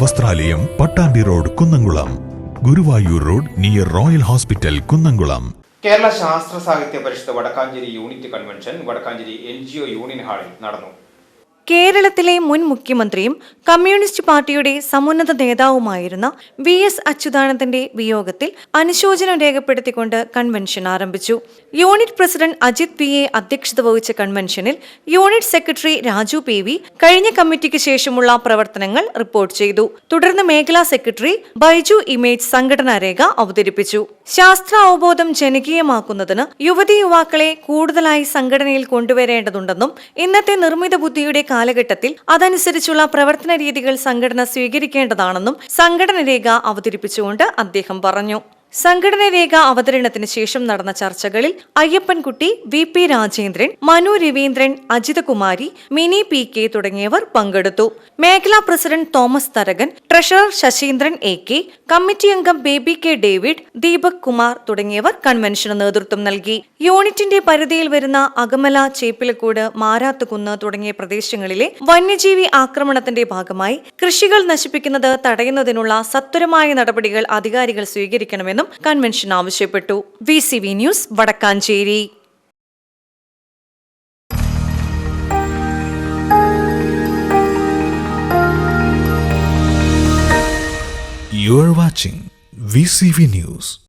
വസ്ത്രാലയം Pattambi road Kunnamkulam. Guruvayur road near royal hospital Kunnamkulam. Kerala Sasthra Sahithya Parishad Wadakkanchery unit convention Wadakkanchery N union ഹാളിൽ നടന്നു. കേരളത്തിലെ മുൻ മുഖ്യമന്ത്രിയും communist പാർട്ടിയുടെ സമുന്നത നേതാവുമായിരുന്ന V S അച്യുതാനന്ദന്റെ വിയോഗത്തിൽ അനുശോചനം രേഖപ്പെടുത്തിക്കൊണ്ട് കൺവെൻഷൻ ആരംഭിച്ചു. Unit president Ajith P A അധ്യക്ഷത വഹിച്ച കൺവെൻഷനിൽ unit secretary Raju P V കഴിഞ്ഞ കമ്മിറ്റിക്ക് ശേഷമുള്ള പ്രവർത്തനങ്ങൾ റിപ്പോർട്ട് ചെയ്തു. തുടർന്ന് മേഖലാ സെക്രട്ടറി ബൈജു ഇമേജ് സംഘടനാ രേഖ അവതരിപ്പിച്ചു. ശാസ്ത്ര അവബോധം ജനകീയമാക്കുന്നതിന് യുവതി യുവാക്കളെ കൂടുതലായി സംഘടനയിൽ കൊണ്ടുവരേണ്ടതുണ്ടെന്നും ഇന്നത്തെ നിർമ്മിത ബുദ്ധിയുടെ കാലഘട്ടത്തിൽ അതനുസരിച്ചുള്ള പ്രവർത്തന രീതികൾ സംഘടന സ്വീകരിക്കേണ്ടതാണെന്നും സംഘടന രേഖ അവതരിപ്പിച്ചുകൊണ്ട് അദ്ദേഹം പറഞ്ഞു. സംഘടന രേഖ അവതരണത്തിന് ശേഷം നടന്ന ചർച്ചകളിൽ Ayyappankutty V P Rajendran Manu Raveendran Ajithakumari Mini P K തുടങ്ങിയവർ പങ്കെടുത്തു. മേഖലാ president Thomas Tharakan treasurer Sasheendran A K committee അംഗം ബേബി കെ ഡേവിഡ് ദീപക് കുമാർ തുടങ്ങിയവർ കൺവെൻഷന് നേതൃത്വം നൽകി. യൂണിറ്റിന്റെ പരിധിയിൽ വരുന്ന അകമല ചേപ്പിലക്കോട് മാരാത്തുകുന്ന് തുടങ്ങിയ പ്രദേശങ്ങളിലെ വന്യജീവി ആക്രമണത്തിന്റെ ഭാഗമായി കൃഷികൾ നശിപ്പിക്കുന്നത് തടയുന്നതിനുള്ള സത്വരമായ നടപടികൾ അധികാരികൾ സ്വീകരിക്കണമെന്നും കൺവെൻഷൻ ആവശ്യപ്പെട്ടു V news Wadakkanchery You are watching VCV News.